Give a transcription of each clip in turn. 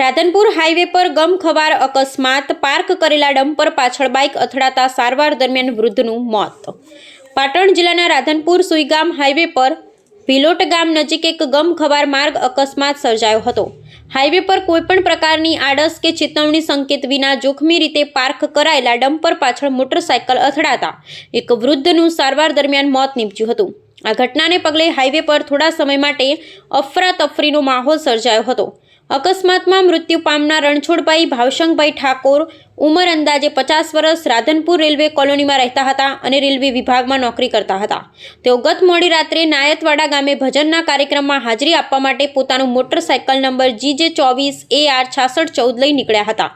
Radhanpur highway પર ગમખવાર અકસ્માત. Park કરેલા ડમ્પર પાછળ બાઇક અથડાતા સારવાર દરમિયાન વૃદ્ધનું મોત. પાટણ જિલ્લાના રાધનપુર સુઈગામ હાઈવે પર ભિલોટ ગામ નજીક એક ગમખવાર માર્ગ અકસ્માત સર્જાયો હતો. હાઈવે પર કોઈપણ પ્રકારની આડસ કે ચેતવણી સંકેત વિના જોખમી રીતે પાર્ક કરાયેલા ડમ્પર પાછળ મોટરસાયકલ અથડાતા એક વૃદ્ધનું સારવાર દરમિયાન મોત નીપજ્યું હતું. આ ઘટનાને પગલે હાઈવે પર થોડા સમય માટે અફરાતફરીનો માહોલ સર્જાયો હતો. અકસ્માતમાં મૃત્યુ પામનાર રણછોડભાઈ ભાવશંકભાઈ ઠાકોર ઉંમર અંદાજે પચાસ વર્ષ રાધનપુર રેલવે કોલોનીમાં રહેતા હતા અને રેલવે વિભાગમાં નોકરી કરતા હતા. તેઓ ગત મોડી રાત્રે નાયતવાડા ગામે ભજનના કાર્યક્રમમાં હાજરી આપવા માટે પોતાનું મોટરસાયકલ નંબર જીજે ચોવીસ એ આર છાસઠ ચૌદ લઈ નીકળ્યા હતા.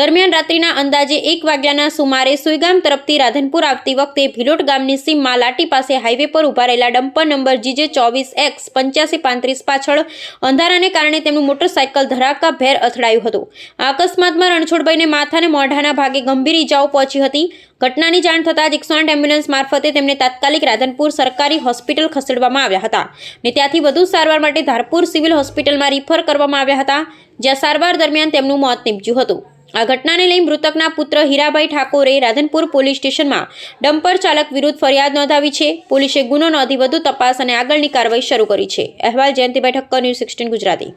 દરમિયાન રાત્રિના અંદાજે એક વાગ્યાના સુમારે સુઈગામ તરફથી રાધનપુર આવતી વખતે ભિલોટ ગામની સીમમાં લાટી પાસે હાઈવે પર ઊભા રહેલા ડમ્પર નંબર જીજે ચોવીસ એક્સ પંચ્યાસી પાંત્રીસ પાછળ અંધારાને કારણે તેમનું મોટરસાયકલ ધરાકા ભેર અથડાયું હતું. આ અકસ્માતમાં રણછોડભાઈને માથાને મોઢાના ભાગે ગંભીર ઈજાઓ પહોંચી હતી. ઘટનાની જાણ થતાં જ એકસો આઠ એમ્બ્યુલન્સ મારફતે તેમને તાત્કાલિક રાધનપુર સરકારી હોસ્પિટલ ખસેડવામાં આવ્યા હતા ને ત્યાંથી વધુ સારવાર માટે ધારપુર સિવિલ હોસ્પિટલમાં રિફર કરવામાં આવ્યા હતા, જ્યાં સારવાર દરમિયાન તેમનું મોત નીપજ્યું હતું. આ ઘટનાને લઈ મૃતકના પુત્ર હીરાભાઈ ઠાકોરે રાધનપુર પોલીસ સ્ટેશનમાં ડમ્પર ચાલક વિરુદ્ધ ફરિયાદ નોંધાવી છે. પોલીસે ગુનો નોંધી વધુ તપાસ અને આગળની કાર્યવાહી શરૂ કરી છે. અહેવાલ જયંતિભાઈ ઠક્કર, ન્યૂઝ સિક્સટીન ગુજરાતી.